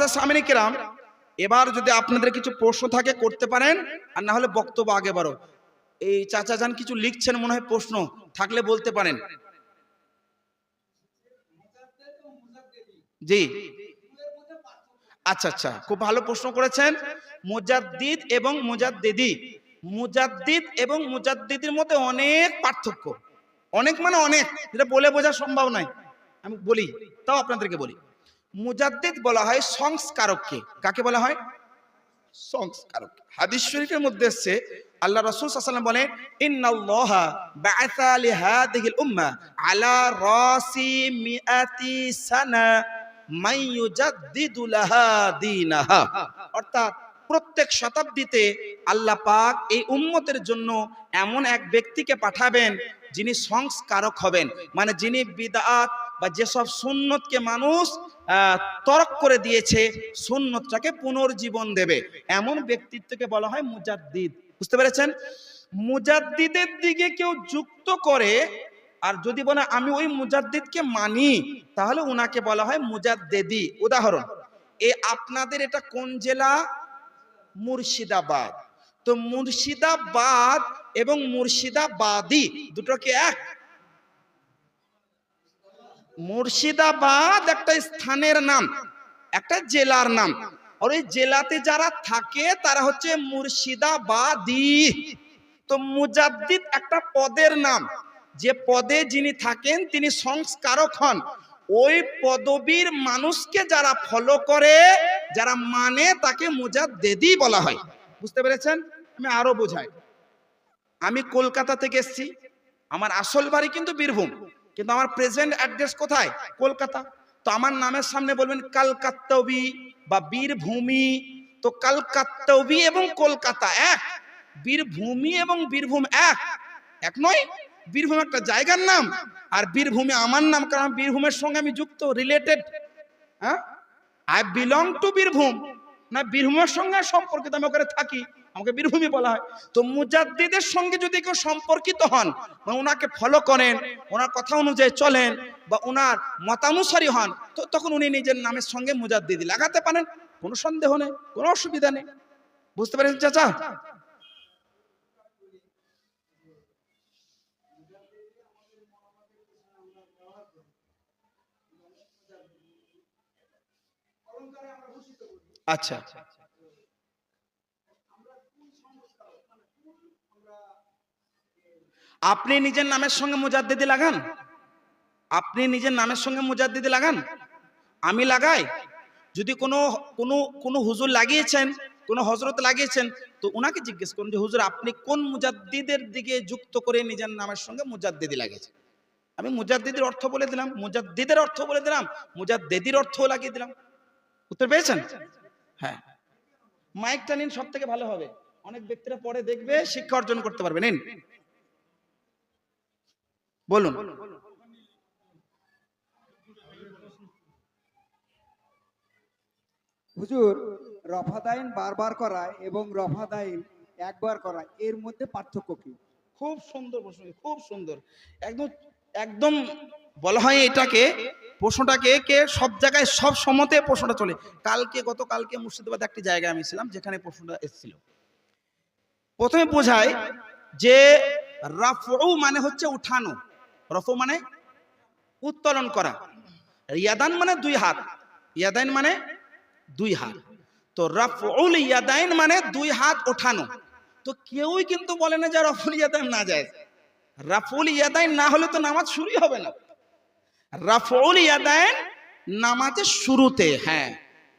মহাজার সামিনী কেরাম, এবার যদি আপনাদের কিছু প্রশ্ন থাকে করতে পারেন, আর না হলে বক্তব্য আগে বারো এই চাচা যান কিছু লিখছেন মনে হয় প্রশ্ন, থাকলে বলতে পারেন। জি। আচ্ছা আচ্ছা খুব ভালো প্রশ্ন করেছেন। মুজাদ্দিদ এবং মুজাদ্দিদি। মুজাদ্দিদ এবং মুজাদ্দিদির মধ্যে অনেক পার্থক্য। অনেক মানে অনেক, যেটা বলে বোঝা সম্ভব নয়। আমি বলি, তাও আপনাদেরকে বলি। মুজাদ্দিদ বলা হয় সংস্কারককে। কাকে বলা হয়? সংস্কারক হাদিস শরীফের মধ্যে এসছে, আল্লাহ রাসূল সাল্লাল্লাহু বলেন, ইন্নাল্লাহা বা'আসা লিহাদিহিল উম্মাহ আলা রাসি মিআতি সানা ইউজাদ্দিদু লাহা দীনাহা। অর্থাৎ প্রত্যেক শতাব্দীতে আল্লাহ পাক এই উম্মতের জন্য এমন এক ব্যক্তিকে পাঠাবেন যিনি সংস্কারক হবেন। মানে যিনি বিদআত বা যেসব সুন্নতকে মানুষ তরক করে দিয়েছে, সুন্নতটাকে পুনর্জীবন দেবে। এমন ব্যক্তিত্বকে বলা হয় মুজাদ্দিদ। বুঝতে পেরেছেন? মুজাদ্দিদের দিকে কেউ যুক্ত করে, আর যদি বলে, আমি ওই মুজাদ্দিদকে মানি, তাহলে উনাকে বলা হয় মুজাদ্দেদি। উদাহরণ, এ আপনাদের এটা কোন জেলা? মুর্শিদাবাদ। তো মুর্শিদাবাদ এবং মুর্শিদাবাদী দুটো কি এক। মুর্শিদাবাদ একটা স্থানের নাম, একটা জেলার নাম। আর ওই জেলাতে যারা থাকে, তারা হচ্ছে মুর্শিদাবাদী। তো মুজাদ্দিদ একটা পদের নাম। যে পদে যিনি থাকেন, তিনি সংস্কারক হন। ওই পদবীর মানুষকে যারা ফলো করে, যারা মানে তাকে মুজাদ্দেদি বলা হয়। বুঝতে পেরেছেন? আমি আরও বোঝাই। আমি কলকাতা থেকে এসেছি। আমার আসল বাড়ি কিন্তু বীরভূম। কিন্তু আমার প্রেজেন্ট অ্যাড্রেস কোথায়? কলকাতা। তো আমার নামের সামনে বলবেন কালকাত্তবি বা বীরভূমি। তো কালকাত্তবি এবং কলকাতা এক। বীরভূমি এবং বীরভূম এক। এক নয়, বীরভূম একটা জায়গার নাম। আর বীরভূমি আমার নাম, কারণ বীরভূমের সঙ্গে আমি যুক্ত রিলেটেড হ্যাঁ? I belong to Birbhum. না বীরভূমের সঙ্গে সম্পর্কিত, আমি ওখানে থাকি, আমাকে বীরভূমি বলা হয়। তো মুজাদ্দিদের সঙ্গে যদি কেউ সম্পর্কিত হন বা ওনাকে ফলো করেন, ওনার কথা অনুযায়ী চলেন বা ওনার মতানুসারী হন, তো তখন উনি নিজের নামের সঙ্গে মুজাদ্দিদি লাগাতে পারেন। কোনো সন্দেহ নেই, কোনো অসুবিধা নেই। বুঝতে পারেন চাচা? আচ্ছা। আপনি নিজের নামের সঙ্গে মুজাদ্দিদি লাগান? আপনি নিজের নামের সঙ্গে মুজাদ্দিদি লাগান? আমি লাগাই। যদি কোনো কোনো কোনো হুজুর লাগিয়েছেন, কোনো হজরত লাগিয়েছেন, তো ওনাকে জিজ্ঞেস করুন যে, হুজুর, আপনি কোন মুজাদ্দিদের দিকে যুক্ত করে নিজের নামের সঙ্গে মুজাদ্দিদি লাগিয়েছেন? আমি মুজাদ্দিদের অর্থ বলে দিলাম, মুজাদ্দিদের অর্থ বলে দিলাম, মুজাদ্দিদির অর্থও লাগিয়ে দিলাম। উত্তর পেয়েছেন? হ্যাঁ। মাইকটা নিন সব থেকে ভালো হবে। অনেক ব্যক্তিরা পরে দেখবে শিক্ষা অর্জন করতে পারবে। নিন। বলুন। হুজুর রফাদাইন বারবার করা এবং রফাদাইন একবার করা এর মধ্যে পার্থক্য কি? খুব সুন্দর প্রশ্ন খুব সুন্দর। একদম একদম বলা হয় এটাকে, প্রশ্নটাকে কে সব জায়গায় সব সমতে প্রশ্নটা চলে। কালকে, গতকালকে মুর্শিদাবাদ একটি জায়গায় আমি ছিলাম, যেখানে প্রশ্নটা এসেছিল। প্রথমে বোঝায় যে রাফউ মানে হচ্ছে উঠানো। রফু মানে উত্তোলন করা। ইয়াদান মানে দুই হাত। ইয়াদাইন মানে দুই হাত। তো রাফউল ইয়াদাইন মানে দুই হাত ওঠানো। তো কেউই কিন্তু বলে না যে রফুল ইয়াদাইন না যায়। রাফুল ইয়াদাইন না হলে তো নামাজ শুরুই হবে না। রাফুল ইয়াদাইন নামাজের শুরুতে হ্যাঁ।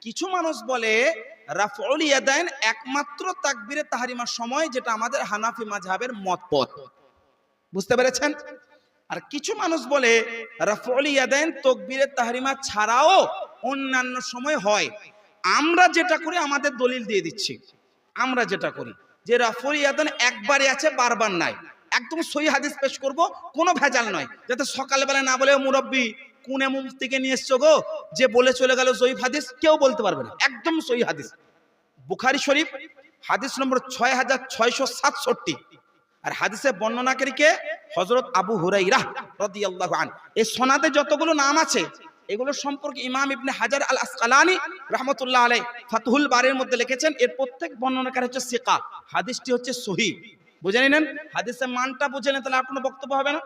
কিছু মানুষ বলে রাফুল ইয়াদাইন একমাত্র তাকবীরে তাহারিমার সময় যেটা আমাদের হানাফি মাযহাবের মতপথ। বুঝতে পেরেছেন? আর কিছু মানুষ বলে রাফুল ইয়াদাইন তকবীরে তাহারিমা ছাড়াও অন্যান্য সময় হয়। আমরা যেটা করি, আমাদের দলিল দিয়ে দিচ্ছি। আমরা যেটা করি, যে রাফুল ইয়াদান একবারই আছে, বারবার নাই। একদম সহি হাদিস পেশ করব, কোনো ভেজাল নয়। যাতে সকালবেলা না বলে মুরব্বী, কোন থেকে নিয়ে এসছো গো? যে বলে চলে গেল সহি হাদিস, কেউ বলতে পারবে না। একদম সহি হাদিস। বুখারি শরীফ, হাদিস নম্বর ছয় হাজার ছয়শো সাতষট্টি। আর হাদিসে বর্ণনাকারীকে হজরত আবু হুরাইরা রাদিয়াল্লাহু আন এই সনাতে যতগুলো নাম আছে, এগুলো সম্পর্কে ইমাম ইবনে হাজার আল আসকালানি রহমতুল্লাহ আলাই ফাতহুল বারের মধ্যে লিখেছেন। এর প্রত্যেক বর্ণনাকার হচ্ছে সিকা। হাদিসটি হচ্ছে সহি। বুঝে নিলেন? হাদিসের মানটা বুঝে নেন তাহলে আপনার বক্তব্য হবে না।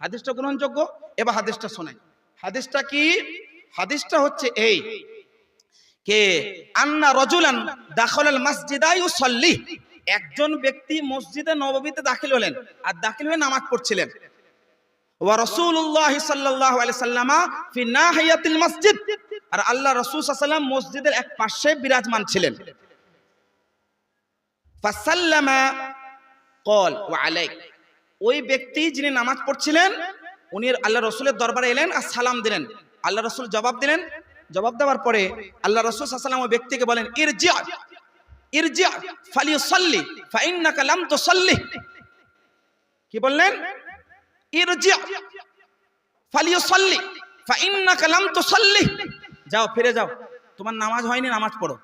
হাদিসটা গ্রহণযোগ্য, এবার হাদিসটা শোনাই। হাদিসটা কি? হাদিসটা হচ্ছে এই কে, আন্না রজুলান দাখলাল মাসজিদা ইউসাল্লি একজন ব্যক্তি মসজিদে নববীতে দাখিল হলেন আর দাখিল হয়ে নামাজ পড়ছিলেন। সাল্লামা ফি মসজিদ। আর আল্লাহ রাসূল মসজিদের এক পাশে বিরাজমান ছিলেন। কল, ওয়া আলাইক। ওই ব্যক্তি যিনি নামাজ পড়ছিলেন, উনি আল্লাহ রসুলের দরবারে এলেন আর সালাম দিলেন। আল্লাহ রসুল জবাব দিলেন। জবাব দেওয়ার পরে আল্লাহ রসুল সাল্লাম ওই ব্যক্তিকে বলেন ইরজিয়া ইরজিয়া ফালিউসাল্লি, ফাইন্নাকা লাম তুসাল্লি। কি বললেন? ইরজিয়া ফালিউসাল্লি, ফাইন্নাকা লাম তুসাল্লি। যাও, ফিরে যাও। তোমার নামাজ হয়নি, নামাজ পড়ো।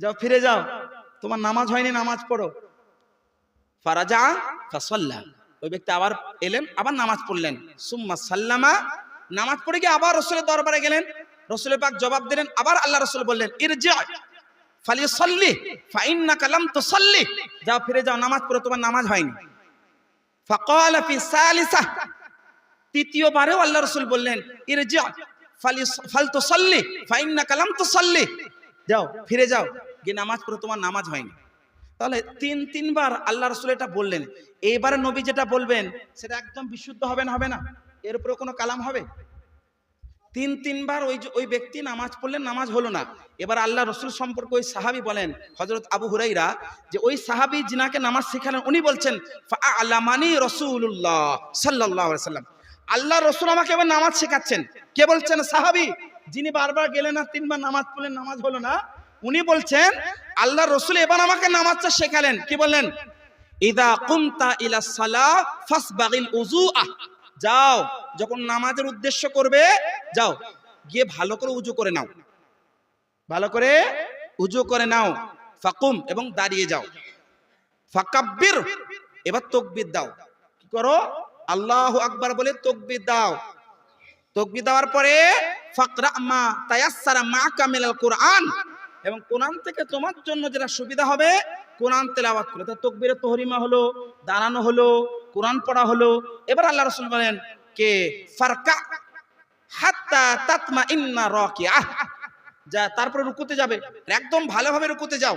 যাও, ফিরে যাও। তোমার নামাজ হয়নি, নামাজ পড়ো। ফারাজা ফাসাল্লা। ওই ব্যক্তি আবার এলেন, আবার নামাজ পড়লেন। সুম্মা সাল্লামা, নামাজ পড়ে গিয়ে আবার রসুলের দরবারে গেলেন। রসুলের পাক জবাব দিলেন, আবার আল্লাহ রসুল বললেন, ইরজা। ফালি সাল্লি ফাইন্নাকা লাম তুসাল্লি। যাও ফিরে যাও, নামাজ নামাজ হয়নি। আল্লাহ রসুল বললেন ফালি ফাল তুসাল্লি, ফাইন্নাকা লাম তুসাল্লি। যাও, ফিরে যাও, গিয়ে নামাজ পড়ো, তোমার নামাজ হয়নি। তাহলে তিন, তিনবার আল্লাহ রসুল এটা বললেন। এইবারে নবী যেটা বলবেন, সেটা একদম বিশুদ্ধ হবে না হবে না? এর উপরে কোনো কালাম হবে? তিন, তিনবার ওই ওই ব্যক্তি নামাজ পড়লেন, নামাজ হলো না। এবার আল্লাহ রসুল সম্পর্কে ওই সাহাবি বলেন হজরত আবু হুরাইরা যে ওই সাহাবি জিনাকে নামাজ শেখালেন, উনি বলছেন আলামানি রসুল্লাহ সাল্লাহ সাল্লাম। আল্লাহ রসুল আমাকে এবার নামাজ শেখাচ্ছেন। কে বলছেন, সাহাবি, যিনি বারবার গেলেন না তিনবার নামাজ পড়লেন, নামাজ হলো না? উনি বলছেন, আল্লাহ রসুল এবার আমাকে নামাজটা শেখালেন। কি বললেন? ইদা কুমতা ইলা সালাহ ফাসবাগিল উযুআ যাও, যখন নামাজের উদ্দেশ্য করবে, যাও, গিয়ে ভালো করে উজু করে নাও। ভালো করে উজু করে নাও। ফাকুম, এবং দাঁড়িয়ে যাও। ফাকাব্বির, এবার তকবির দাও। কি করো? আল্লাহ আকবার বলে তকবির দাও। তকবির দেওয়ার পরে, ফাকরা মা তায়াসসারা মা কামিলাল কোরআন। এবং কোরআন থেকে তোমার জন্য যেটা সুবিধা হবে, কোরআন তেলাওয়াত করে। তা তকবিরে তহরিমা হলো, দাঁড়ানো হলো, কোরআন পড়া হলো। এবার আল্লাহ রসুল বলেন, কে? ফারকা হাত্তা তাতমা ইন্না রাকিআহ। যা তারপরে রুকুতে যাবে। একদম ভালোভাবে রুকুতে যাও।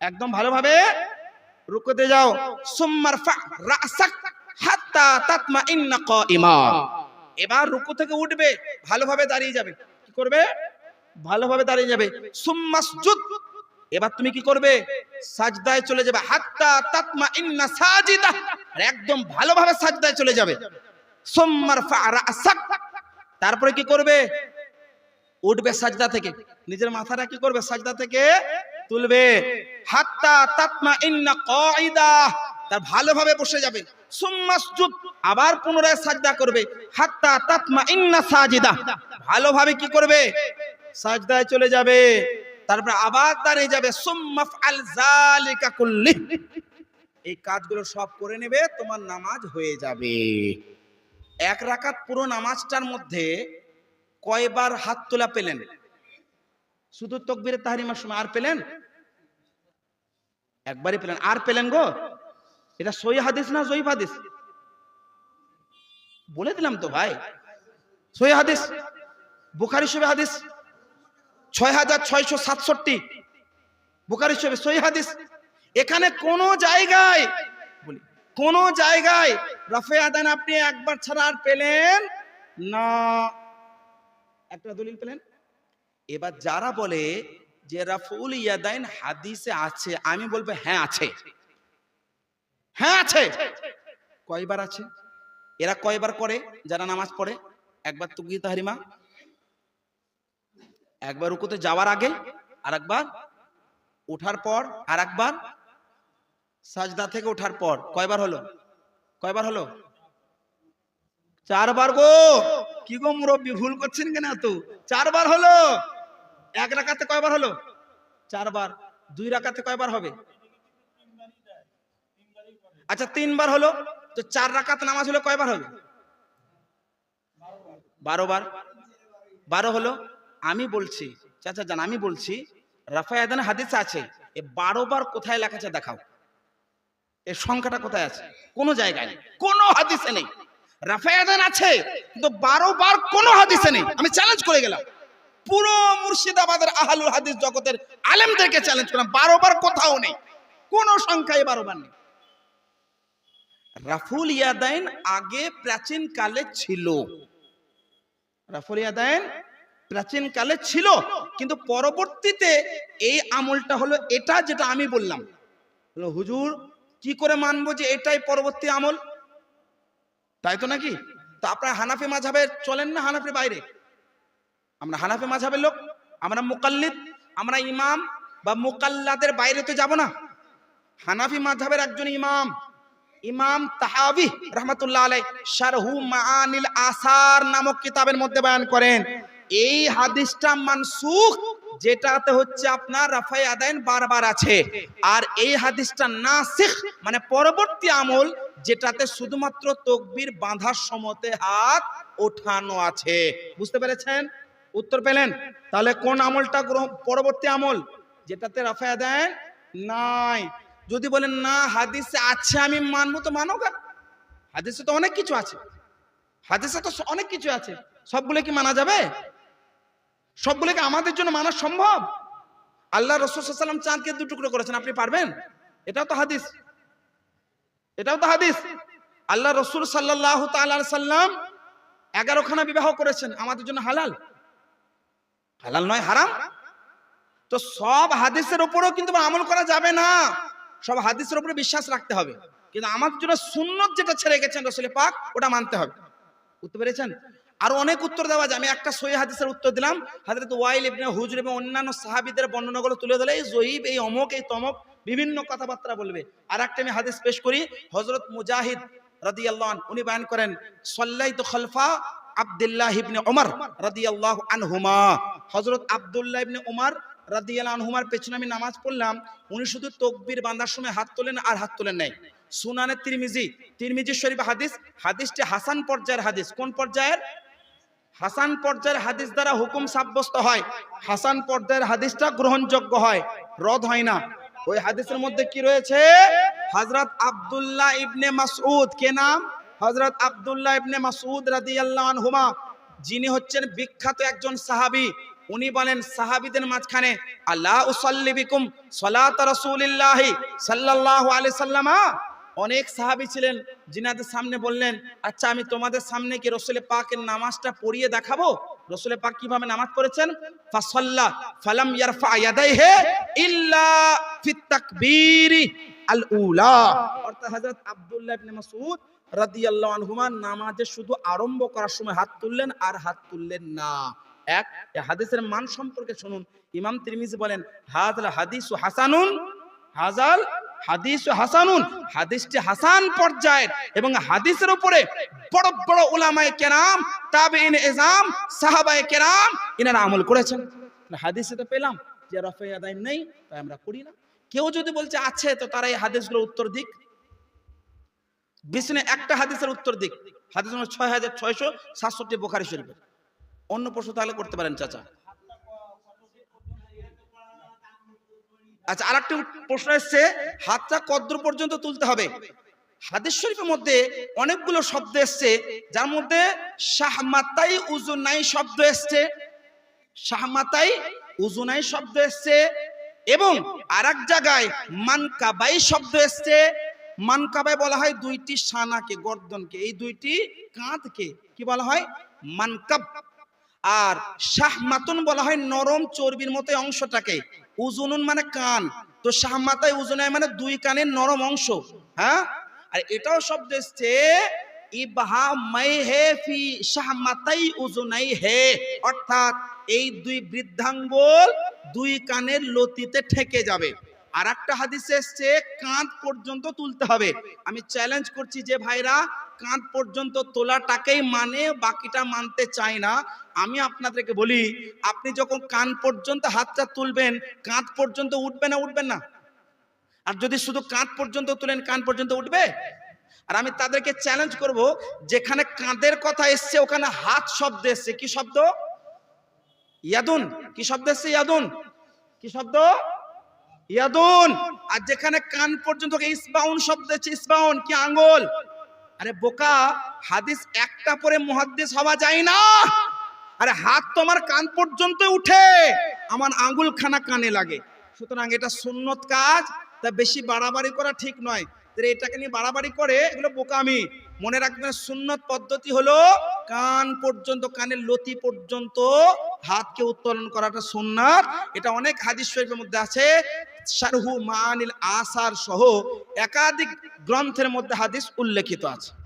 একদম ভালোভাবে রুকুতে যাও। সুম্মার রাসাক হাত্তা তাতমা ইন্না কাইমা। এবার রুকু থেকে উঠবে, ভালোভাবে দাঁড়িয়ে যাবে। কি করবে? ভালোভাবে দাঁড়িয়ে যাবে। সুম্মাসজুদ এবার তুমি কি করবে? সাজদায় চলে যাবে। হাত্তা তাতমা ইন্না সাজিদা। একদম ভালোভাবে সাজদায় চলে যাবে। সুম্মার তারপরে কি করবে? উঠবে সাজদা থেকে। নিজের মাথাটা কি করবে? সাজদা থেকে তুলবে। হাত্তা তাতমা ইন্না কাইদা তার ভালোভাবে বসে যাবে। সুম্মাসজুদ আবার পুনরায় সাজদা করবে। হাত্তা তাতমা ইন্না সাজিদা। ভালোভাবে কি করবে? সাজদায় চলে যাবে। তারপরে আবার দাঁড়িয়ে যাবে। সুম্মা ফাল যালিকা কুল্লি। এই কাজগুলো সব করে নেবে, তোমার নামাজ হয়ে যাবে। এক রাকাত পুরো নামাজটার মধ্যে কয়বার হাত তোলা পেলেন? শুধু তকবিরে তাহারিমার সময় আর পেলেন? একবারই পেলেন। আর পেলেন গো? এটা সই হাদিস না জয়ীফ হাদিস? বলে দিলাম তো ভাই। সই হাদিস? বুখারি শোবে হাদিস? ছয় হাজার ছয়শো সাতষট্টি। বুখারি শোবে সই হাদিস। এখানে কোন জায়গায়, বলি, কোন জায়গায় রফে আদান আপনি একবার ছাড়া আর পেলেন না। একটা দলিল পেলেন? এবার যারা বলে যে রাফুল ইয়াদাইন হাদিসে আছে, আমি বলব হ্যাঁ আছে। হ্যাঁ আছে। কয়বার আছে? এরা কয়বার করে? যারা নামাজ পড়ে? একবার তুকি তাহারিমা একবার রুকুতে যাওয়ার আগে আর একবার ওঠার পর আর একবার সাজদা থেকে ওঠার পর কয়বার হলো? কয়বার হলো? চারবার গো! কি গো মুরব্বী, ভুল করছেন কেন এত? চারবার হলো! এক রাকাতে কয়বার হলো? চারবার। দুই রাকাতে কয়বার হবে? আচ্ছা তিনবার হলো? তো চার রাকাত নামাজ হলো কয়বার হবে? বারো বার বারো হলো? আমি বলছি, চাচা জান, আমি বলছি, রাফায়াদান হাদিস আছে, এ বারো বার কোথায় লেখা আছে দেখাও। এর সংখ্যাটা কোথায় আছে? কোনো জায়গায় নেই, কোনো হাদিসে নেই। রাফায়াদান আছে, কিন্তু বারো বার কোনো হাদিসে নেই। আমি চ্যালেঞ্জ করে গেলাম। পুরো মুর্শিদাবাদের আহলুল হাদিস জগতের আলেমদেরকে চ্যালেঞ্জ করলাম, বারো বার কোথাও নেই। কোনো সংখ্যায় বারো বার নেই। রাফুল ইয়াদাইন আগে প্রাচীন কালে ছিল। রাফুল ইয়াদাইন প্রাচীন কালে ছিল, কিন্তু পরবর্তীতে এই আমলটা হলো এটা যেটা আমি বললাম। হুজুর, কি করে মানবো যে এটাই পরবর্তী আমল? তাই তো নাকি? তো আপনারা হানাফি মাঝাবে চলেন না হানাফির বাইরে? আমরা হানাফি মাঝাবের লোক, আমরা মুকাল্লিদ, আমরা ইমাম, বা মোকাল্লাদের বাইরে তো যাব না। হানাফি মাঝাবের একজন ইমাম ইমাম তাহাবি রহমতুল্লাহ আলাই শারহু মাআনিল আসার নামক কিতাবের মধ্যে বয়ান করেন। এই হাদিসটা মানসুখ, যেটাতে হচ্ছে আপনার রাফাই আদায়ন বারবার আছে। আর এই হাদিসটা নাসিখ মানে পরবর্তী আমল, যেটাতে শুধুমাত্র তকবির বাঁধার সমতে হাত ওঠানো আছে। বুঝতে পেরেছেন? উত্তর পেলেন? তাহলে কোন আমলটা পরবর্তী আমল? যেটাতে রাফায় দেন নাই। যদি বলেন, না, হাদিসে আছে, আমি মানবো, তো মানো গা। হাদিসে তো অনেক কিছু আছে। হাদিসে তো অনেক কিছু আছে। সবগুলো কি মানা যাবে? সবগুলোকে আমাদের জন্য মানা সম্ভব? আল্লাহ রসুলাম চাঁদকে দু টুকরো করেছেন, আপনি পারবেন? এটাও তো হাদিস। এটাও তো হাদিস। আল্লাহ রসুল সাল্লাহ সাল্লাম এগারোখানা বিবাহ করেছেন, আমাদের জন্য হালাল। হালাল নয়, হারাম? তো সব হাদিসের উপরেও কিন্তু আমল করা যাবে না। সব হাদিসের উপরে বিশ্বাস রাখতে হবে। কিন্তু আমার জন্য সুন্নত যেটা ছেড়ে গেছেন রসুল পাক, ওটা মানতে হবে। বুঝতে পেরেছেন? আরও অনেক উত্তর দেওয়া যায়। আমি একটা সহি হাদিসের উত্তর দিলাম। হাজরত ওয়াইল ইবনে হুজুর এবং অন্যান্য সাহাবীদের বর্ণনাগুলো তুলে ধরে এই জহিব, এই অমক, এই তমক বিভিন্ন কথাবার্তা বলবে। আর একটা আমি হাদিস পেশ করি। হজরত মুজাহিদ রাদিয়াল্লাহু আন উনি বয়ান করেন, সাল্লাইতু খালফা আব্দুল্লাহ ইবনে ওমর রাদিয়াল্লাহু আনহুমা। হজরত আব্দুল্লাহ ইবনে ওমর রাদিয়াল্লাহু আনহুমার পেছনে আমি নামাজ পড়লাম। উনি শুধু তকবীর বাঁধার সময় হাত তোলেন আর হাত তোলেন নাই। সুনানে তিরমিজি তিরমিজি শরীফ হাদিস, হাদিসটি হাসান পর্যায়ের হাদিস। কোন পর্যায়ের? হাসান পর্যায়ের হাদিস দ্বারা হুকুম সাব্যস্ত হয়। হাসান পর্যায়ের হাদিসটা গ্রহণযোগ্য হয়, রদ হয় না। ওই হাদিসের মধ্যে কি রয়েছে? হযরত আব্দুল্লাহ ইবনে মাসউদ, কে নাম? হযরত আব্দুল্লাহ ইবনে মাসউদ রাদিয়াল্লাহু আনহুমা, যিনি হচ্ছেন বিখ্যাত একজন সাহাবী। উনি বলেন, সাহাবীদের মাঝখানে আল্লাহ উসাল্লি বিকুম সালাত সাল্লাল্লাহু আলাইহি সাল্লামা অনেক সাহাবী ছিলেন জিনাদের সামনে বললেন আচ্ছা আমি তোমাদের সামনে কি রসুল পাকের নামাজটা পড়িয়ে দেখাবো? রসুল পাক কীভাবে নামাজ পড়েছেন? ফাসাল্লা ফালাম ইয়ারফা ইয়াদাইহি ইল্লা ফিত তাকবীরি আল উলা অর্থাৎ হযরত আব্দুল্লাহ ইবনে মাসউদ রাদিয়াল্লাহু আনহুমা নামাজে শুধু আরম্ভ করার সময় হাত তুললেন আর হাত তুললেন না। এক হাদিসের মান সম্পর্কে শুনুন। ইমাম তিরমিজি বলেন, হাযাল হাদিসু হাসানুন হাজাল হাদিস হাসানুন, হাদিসটি হাসান পর্যায়ের এবং হাদিসের উপরে বড় বড় উলামায়ে কেরাম তাবে ইন এজাম, সাহাবায়ে কেরাম এনারা আমল করেছেন। হাদিসে তো পেলাম যে রফে আদায় নেই, তাই আমরা করি না। কেউ যদি বলছে, আছে, তো তারা এই হাদিসগুলোর উত্তর দিক। বিষ্ণু একটা হাদিসের উত্তর দিক। হাদিস ছয় হাজার ছয়শো সাতষট্টি বোখারি শরীফের। অন্য প্রশ্ন তাহলে করতে পারেন, চাচা। আচ্ছা আর একটা প্রশ্ন এসছে, হাতটা কদ্র পর্যন্ত তুলতে হবে। হাদিস শরীফের মধ্যে অনেকগুলো শব্দ এসছে, যার মধ্যে শাহমাতাই উজুনাই শব্দ এসছে, শাহমাতাই উজুনাই শব্দ এসছে এবং আর এক জায়গায় মানকাবাই শব্দ এসছে। মানকাবাই বলা হয় দুইটি সানাকে, গর্দনকে। এই দুইটি কাঁধকে কি বলা হয়? মানকাব। আর শাহমাতুন বলা হয় নরম চর্বির মতো অংশটাকে। উজুনুন মানে কান। তো শাহমাতাই উজুনাই মানে দুই কানের নরম অংশ হ্যাঁ? আর এটাও শব্দ এসছে মাই হে ফি হে। অর্থাৎ এই দুই দুই কানের লতিতে ঠেকে যাবে। আর একটা হাদিসে এসছে, কাঁধ পর্যন্ত তুলতে হবে। আমি চ্যালেঞ্জ করছি যে ভাইরা কাঁধ পর্যন্ত তোলাটাকেই মানে বাকিটা মানতে চাই না। আমি আপনাদেরকে বলি, আপনি যখন কান পর্যন্ত হাতটা তুলবেন, কাঁধ পর্যন্ত উঠবে না উঠবেন না? আর যদি শুধু কাঁধ পর্যন্ত তুলেন, কান পর্যন্ত উঠবে? আর আমি তাদেরকে চ্যালেঞ্জ করব, যেখানে কাঁধের কথা এসছে, ওখানে হাত শব্দ এসছে। কি শব্দ? ইয়াদুন। কি শব্দ এসছে? ইয়াদুন। কি শব্দ? ইয়াদুন। আর যেখানে কান পর্যন্ত ইসবাউন শব্দ হচ্ছে ইসবাউন, কি আঙ্গুল? আরে বোকা, হাদিস একটা পরে মুহাদ্দিস হওয়া যায় না। আরে হাত তো আমার কান পর্যন্ত উঠে, আমার আঙ্গুল খানা কানে লাগে। সুতরাং এটা সুন্নত কাজ, তা বেশি বাড়াবাড়ি করা ঠিক নয়। এটাকে নিয়ে বাড়াবাড়ি করে, এগুলো বোকামি। মনে রাখবেন সুন্নত পদ্ধতি হলো, কান পর্যন্ত, কানের লতি পর্যন্ত হাতকে উত্তোলন করাটা সুন্নাত। এটা অনেক হাদিস শরীফের মধ্যে আছে শারহু মানিল আসার সহ একাধিক গ্রন্থের মধ্যে হাদিস উল্লেখিত আছে।